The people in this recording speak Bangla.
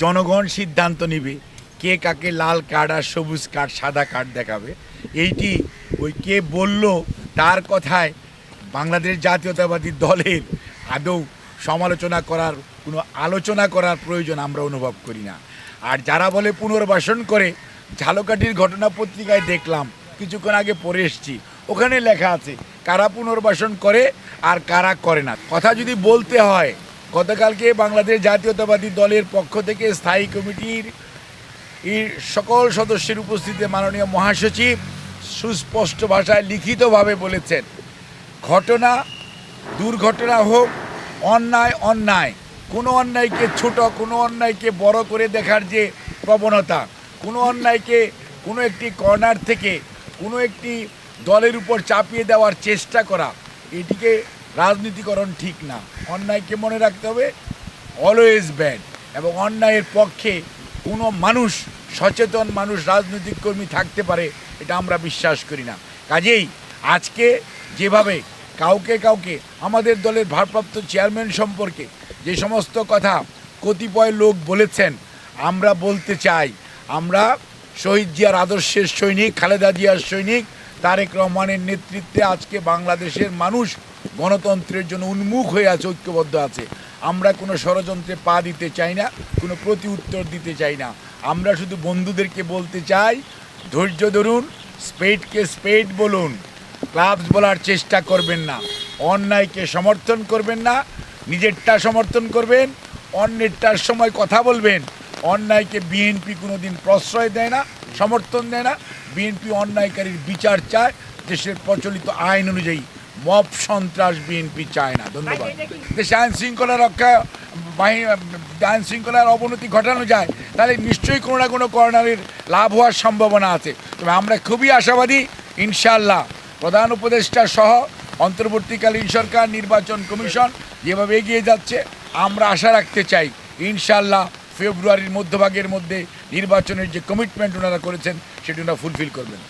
জনগণ সিদ্ধান্ত নিবে কে কাকে লাল কার্ড আর সবুজ কার্ড সাদা কার্ড দেখাবে। এইটি ওই কে বলল তার কথায় বাংলাদেশ জাতীয়তাবাদী দলের আদৌ সমালোচনা করার, কোনো আলোচনা করার প্রয়োজন আমরা অনুভব করি না। আর যারা বলে পুনর্বাসন করে, ঝালকাঠির ঘটনা পত্রিকায় দেখলাম, কিছুক্ষণ আগে পড়ে এসছি, ওখানে লেখা আছে, কারা পুনর্বাসন করে আর কারা করে না। কথা যদি বলতে হয় গতকালকে বাংলাদেশ জাতীয়তাবাদী দলের পক্ষ থেকে স্থায়ী কমিটির সকল সদস্যের উপস্থিতিতে মাননীয় মহাসচিব সুস্পষ্ট ভাষায় লিখিতভাবে বলেছেন, ঘটনা দুর্ঘটনা হোক, অন্যায় অন্যায়, কোনো অন্যায়কে ছোট, কোনো অন্যায়কে বড় করে দেখার যে প্রবণতা, কোনো অন্যায়কে কোনো একটি কর্নার থেকে কোনো একটি দলের উপর চাপিয়ে দেওয়ার চেষ্টা করা, এটিকে রাজনীতিকরণ ঠিক না। অন্যায়কে মনে রাখতে হবে অলওয়েজ ব্যাড এবং অন্যায়ের পক্ষে কোনো মানুষ, সচেতন মানুষ, রাজনৈতিক কর্মী থাকতে পারে, এটা আমরা বিশ্বাস করি না। কাজেই আজকে যেভাবে কাউকে কাউকে, আমাদের দলের ভারপ্রাপ্ত চেয়ারম্যান সম্পর্কে যে সমস্ত কথা কতিপয় লোক বলেছেন, আমরা বলতে চাই, আমরা শহীদ জিয়ার আদর্শের সৈনিক, খালেদা জিয়ার সৈনিক তারেক রহমানের নেতৃত্বে আজকে বাংলাদেশের মানুষ গণতন্ত্রের জন্য উন্মুখ হয়ে আছে, ঐক্যবদ্ধ আছে। আমরা কোনো ষড়যন্ত্রে পা দিতে চাই না, কোনো প্রতি উত্তর দিতে চাই না। আমরা শুধু বন্ধুদেরকে বলতে চাই, ধৈর্য ধরুন, স্পেডকে স্পেড বলুন, ক্লাবস বলার চেষ্টা করবেন না। অন্যায়কে সমর্থন করবেন না, নিজেরটা সমর্থন করবেন, অন্যেরটার সময় কথা বলবেন অন্যায়কে বিএনপি কোনোদিন প্রশ্রয় দেয় না সমর্থন দেয় না। বিএনপি অন্যায়কারীর বিচার চায় দেশের প্রচলিত আইন অনুযায়ী। মব সন্ত্রাস বিএনপি চায় না। ধন্যবাদ। দেশে আইন শৃঙ্খলা রক্ষা বাহিনী আইন শৃঙ্খলার অবনতি ঘটানো যায় তাহলে নিশ্চয়ই কোনো না কোনো কর্নারের লাভ হওয়ার সম্ভাবনা আছে। তবে আমরা খুবই আশাবাদী ইনশাল্লাহ প্রধান উপদেষ্টা সহ অন্তর্বর্তীকালীন সরকার নির্বাচন কমিশন যেভাবে এগিয়ে যাচ্ছে আমরা আশা রাখতে চাই ইনশাআল্লাহ। ফেব্রুয়ারির মধ্যভাগের মধ্যে নির্বাচনের যে কমিটমেন্ট ওনারা করেছেন সেটি ওনারা ফুলফিল করবেন।